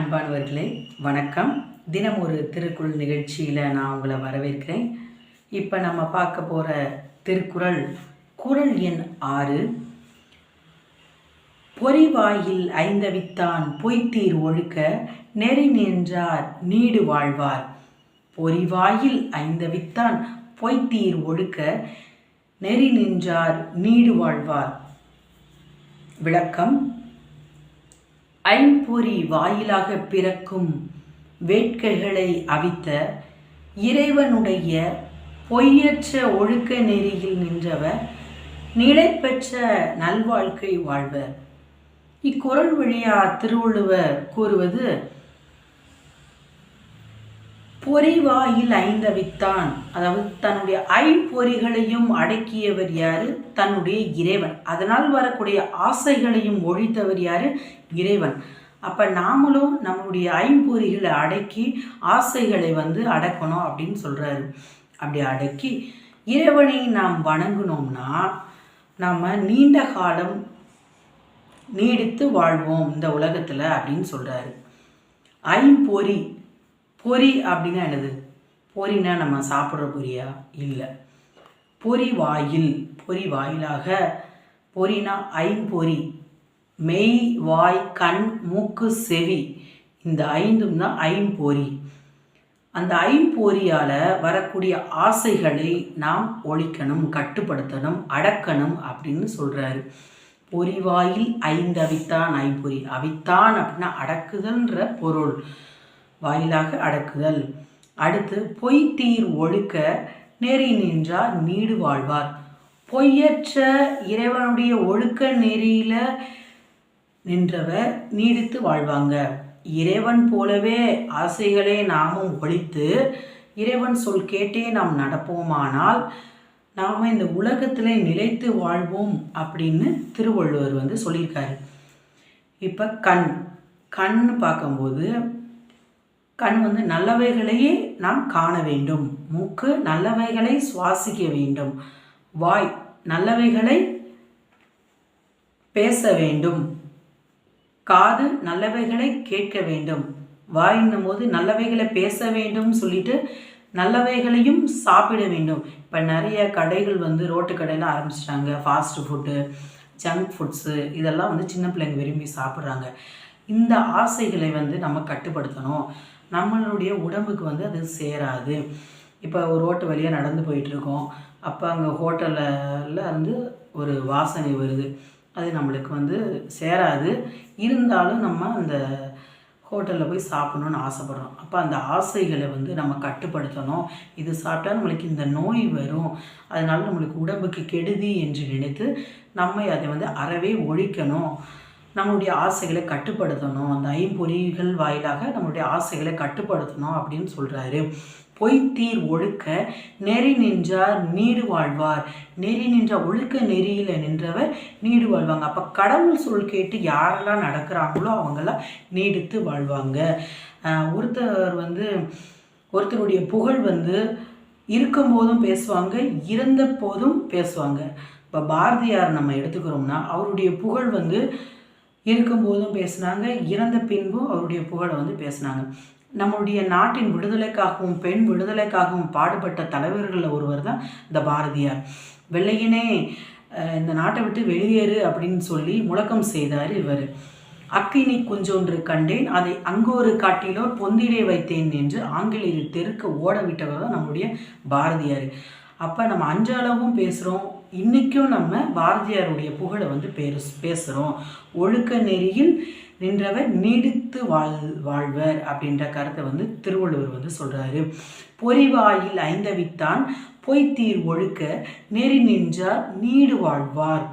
அன்பானவர்களே வணக்கம். தினம் ஒரு திருக்குறள் நிகழ்ச்சியில் நான் உங்களை வரவேற்கிறேன். இப்போ நம்ம பார்க்க போகிற திருக்குறள் குறள் எண் ஆறு. பொறிவாயில் ஐந்தவித்தான் பொய்த்தீர் ஒழுக்க நெறி நின்றார் நீடு வாழ்வார். பொறிவாயில் ஐந்தவித்தான் பொய்த்தீர் ஒழுக்க நெறி நின்றார் நீடு வாழ்வார். விளக்கம் ஐம்பொறி வாயிலாக பிறக்கும் வேட்கைகளை அவித்த இறைவனுடைய பொய்யற்ற ஒழுக்க நெறியில் நின்றவர் நிலை பெற்ற நல்வாழ்க்கை வாழ்வர். இக்குரல் வழியா திருவள்ளுவர் கூறுவது பொறிவாயில் ஐந்தவித்தான். அதாவது தன்னுடைய ஐம்பொறிகளையும் அடக்கியவர் யாரு? தன்னுடைய இறைவன். அதனால் வரக்கூடிய ஆசைகளையும் ஒழித்தவர் யாரு? இறைவன். அப்போ நாமளும் நம்மளுடைய ஐம்பொறிகளை அடக்கி ஆசைகளை வந்து அடக்கணும் அப்படின்னு சொல்கிறாரு அப்படி அடக்கி இறைவனை நாம் வணங்கினோம்னா நம்ம நீண்ட காலம் நீடித்து வாழ்வோம் இந்த உலகத்தில் அப்படின்னு சொல்கிறாரு ஐம்பொறி பொரி அப்படின்னா என்னது? பொரினா நம்ம சாப்பிட்ற பொரியா இல்லை. பொரி வாயில் பொரி வாயிலாக பொரினா ஐம்பொறி. மெய் வாய் கண் மூக்கு செவி. இந்த ஐந்தும் தான் ஐம்பொறி. அந்த ஐம்பொறியால் வரக்கூடிய ஆசைகளை நாம் ஒழிக்கணும் கட்டுப்படுத்தணும் அடக்கணும் அப்படின்னு சொல்கிறாரு பொறிவாயில் ஐந்து அவித்தான் ஐம்பொறி. அவித்தான் அப்படின்னா அடக்குதல்ன்ற பொருள். வாயிலாக அடக்குதல். அடுத்து பொய் தீர் ஒழுக்க நெறி நின்றார் நீடு வாழ்வார். பொய்யற்ற இறைவனுடைய ஒழுக்க நெறியில நின்றவர் நீடித்து வாழ்வாங்க. இறைவன் போலவே ஆசைகளை நாமும் ஒழித்து இறைவன் சொல் கேட்டே நாம் நடப்போமானால் நாம் இந்த உலகத்தில் நிலைத்து வாழ்வோம் அப்படின்னு திருவள்ளுவர் வந்து சொல்லியிருக்காரு. இப்போ கண் கண் பார்க்கும்போது கண் வந்து நல்லவைகளையே நாம் காண வேண்டும். மூக்கு நல்லவைகளை சுவாசிக்க வேண்டும். வாய் நல்லவைகளை பேச வேண்டும். காது நல்லவைகளை கேட்க வேண்டும். வாயின்னும் போது நல்லவைகளை பேச வேண்டும் சொல்லிட்டு நல்லவைகளையும் சாப்பிட வேண்டும். இப்போ நிறைய கடைகள் வந்து ரோட்டு கடையில் ஆரம்பிச்சிட்டாங்க. ஃபாஸ்ட் ஃபுட்டு ஜங்க் ஃபுட்ஸு இதெல்லாம் வந்து சின்ன பிள்ளைங்க விரும்பி சாப்பிட்றாங்க. இந்த ஆசைகளை வந்து நம்ம கட்டுப்படுத்தணும். நம்மளுடைய உடம்புக்கு வந்து அது சேராது. இப்போ ஒரு ரோட்டு வழியாக நடந்து போயிட்டுருக்கோம். அப்போ அங்கே ஹோட்டலில் வந்து ஒரு வாசனை வருது. அது நம்மளுக்கு வந்து சேராது. இருந்தாலும் நம்ம அந்த ஹோட்டலில் போய் சாப்பிட்ணுன்னு ஆசைப்பட்றோம். அப்போ அந்த ஆசைகளை வந்து நம்ம கட்டுப்படுத்தணும். இது சாப்பிட்டா நம்மளுக்கு இந்த நோய் வரும். அதனால நம்மளுக்கு உடம்புக்கு கெடுதி என்று நினைத்து நம்ம அதை வந்து அறவே ஒழிக்கணும். நம்மளுடைய ஆசைகளை கட்டுப்படுத்தணும். அந்த ஐம்பொறிகள் வாயிலாக நம்மளுடைய ஆசைகளை கட்டுப்படுத்தணும் அப்படின்னு சொல்கிறாரு பொய்த்தீர் ஒழுக்க நெறி நின்றார் நீடு வாழ்வார். நெறி நின்ற ஒழுக்க நெறியில் நின்றவர் நீடு வாழ்வாங்க. அப்போ கடவுள் சொல் கேட்டு யாரெல்லாம் நடக்கிறாங்களோ அவங்கெல்லாம் நீடித்து வாழ்வாங்க. ஒருத்தர் வந்து ஒருத்தருடைய புகழ் வந்து இருக்கும்போதும் பேசுவாங்க இருந்த போதும் பேசுவாங்க. இப்போ பாரதியார் நம்ம எடுத்துக்கிறோம்னா அவருடைய புகழ் வந்து இருக்கும்போதும் பேசினாங்க. இறந்த பின்பும் அவருடைய புகழை வந்து பேசினாங்க. நம்முடைய நாட்டின் விடுதலைக்காகவும் பெண் விடுதலைக்காகவும் பாடுபட்ட தலைவர்களில் ஒருவர் தான் இந்த பாரதியார். வெள்ளையனே இந்த நாட்டை விட்டு வெளியேறு அப்படின்னு சொல்லி முழக்கம் செய்தார் இவர். அக்கினி குஞ்சொன்று கண்டேன் அதை அங்கோரு காட்டிலோர் பொந்திடே வைத்தேன் என்று ஆங்கிலேயர் தெருக்க ஓட விட்டவர் தான் நம்முடைய பாரதியார். அப்போ நம்ம அஞ்சளவும் பேசுகிறோம் இன்றைக்கும் நம்ம பாரதியாருடைய புகழை வந்து பேரு பேசுகிறோம் ஒழுக்க நெறியில் நின்றவர் நீடித்து வாழ் வாழ்வர் அப்படின்ற கருத்தை வந்து திருவள்ளுவர் வந்து சொல்கிறாரு பொறிவாயில் ஐந்தவித்தான் பொய்த்தீர் ஒழுக்க நெறி நின்றார் நீடு வாழ்வார்.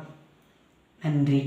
நன்றி.